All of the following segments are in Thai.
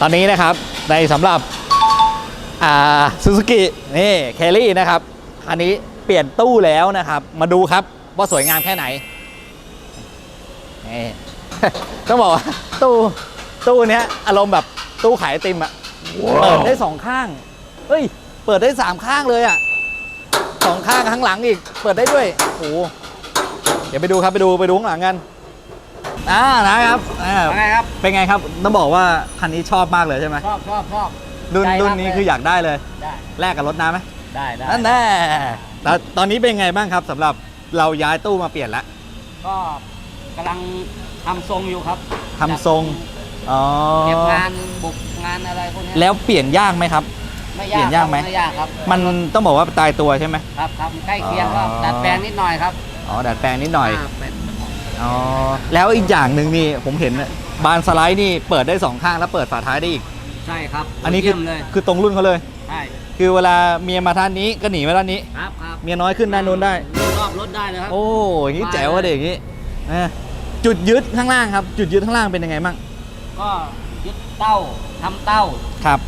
ตอนนี้นะครับในสำหรับอ่าซูซูกินี่แครี่นะครับอันนี้เปลี่ยนตู้แล้วนะครับ มาดูครับว่าสวยงามแค่ไหนนี่ต้องบอกว่าตู้ตู้เนี้ยอารมณ์แบบตู้ขายไอติมอะเปิดได้สองข้างเฮ้ย เปิดได้สามข้างเลยอะสองข้างข้างหลังอีก เปิดได้ด้วยโอ้โหเดี๋ยวไปดูครับไปดูไปดูข้างหลังกัน อ่านะครับอ่าไงครับ เป็นไงครับ ต้องบอกว่าคันนี้ชอบมากเลยใช่ไหมชอบชอบชอบรุ่นใจรักรุ่นนี้เลยคืออยากได้เลย ได้แลกกับรถน้ำไหมได้ได้นั่นแน่แต่ตอนนี้เป็นไงบ้างครับสำหรับเราย้ายตู้มาเปลี่ยนแล้ว ก็กำลังทำทรงอยู่ครับทำทรง อ๋อ เก็บงานบุกงานอะไรพวกนี้แล้วเปลี่ยนยากไหมครับ ไม่เปลี่ยนยากไหม ครับไม่ยากครับมันต้องบอกว่าตายตัวใช่ไหม ครับครับใกล้เคียงก็อ๋อ ดัดแปลงนิดหน่อยครับอ๋อดัดแปลงนิดหน่อยาเป็น อ๋อแล้วอีกอย่างหนึ่งนี่ผมเห็นน่ะบานสไลด์นี่เปิดได้สองข้างแล้วเปิดฝาท้ายได้อีก ใช่ครับอันนี้คืเยี่อยมเลยคือตรงรุ่นเขาเลย ใช่คือเวลาเมียมาท่านนี้ก็หนีมาด้านนี้ ครับครับเมียน้อยขึ้นด้านนู้นได้ รอบรถได้เลยครับโอ้อย่างนี้แจ๋วอะเด็กอย่างนี้อะจุดยึดข้างล่างครับ จุดยึดข้างล่างเป็นยังไงบ้างก็ยึดเต้าทำเต้า ครับ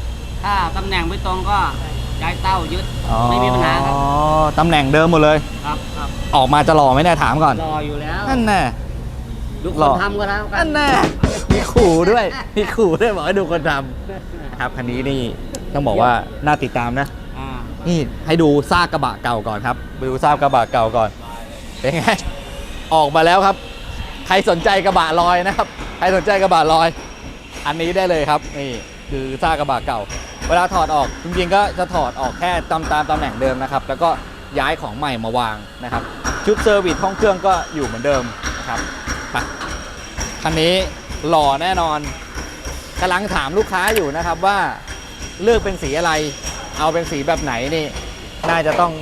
ถ้าตำแหน่งไม่ตรงก็ย้ายเต้ายึดอ๋อไม่มีปัญหาครับตำแหน่งเดิมหมดเลยครับครับ ออกมาจะหล่อไหมเนี่ยถามก่อน รออยู่แล้วนั่นแน่ทุกครนอ ทำก็แล้วกันั่นแน่มีขู่ด้วยมีขู่ด้วยบอกให้ดูคนทำครับคันนี้นี่ต้องบอกว่าน่าติดตามนะ อ่านี่ให้ดูซากกระบะเก่าก่อนครับไปดูซากกระบะเก่าก่อน เป็นไง ออกมาแล้วครับ ใครสนใจกระบะลอยนะครับ ใครสนใจกระบะลอย อันนี้ได้เลยครับ นี่คือซากกระบะเก่า เวลาถอดออกจริงๆก็จะถอดออกแค่ตามตามตำแหน่งเดิมนะครับ แล้วก็ย้ายของใหม่มาวางนะครับ ชุดเซอร์วิสห้องเครื่องก็อยู่เหมือนเดิมนะครับคันนี้หล่อแน่นอนกำลังถามลูกค้าอยู่นะครับว่าเลือกเป็นสีอะไร เอาเป็นสีแบบไหนนี่ น่าจะต้อง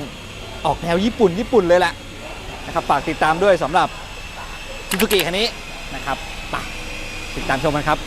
ออกแนวญี่ปุ่นญี่ปุ่นเลยแหละนะครับฝากติดตามด้วยสำหรับซูซูกิคันนี้นะครับติดตามชมกันครับ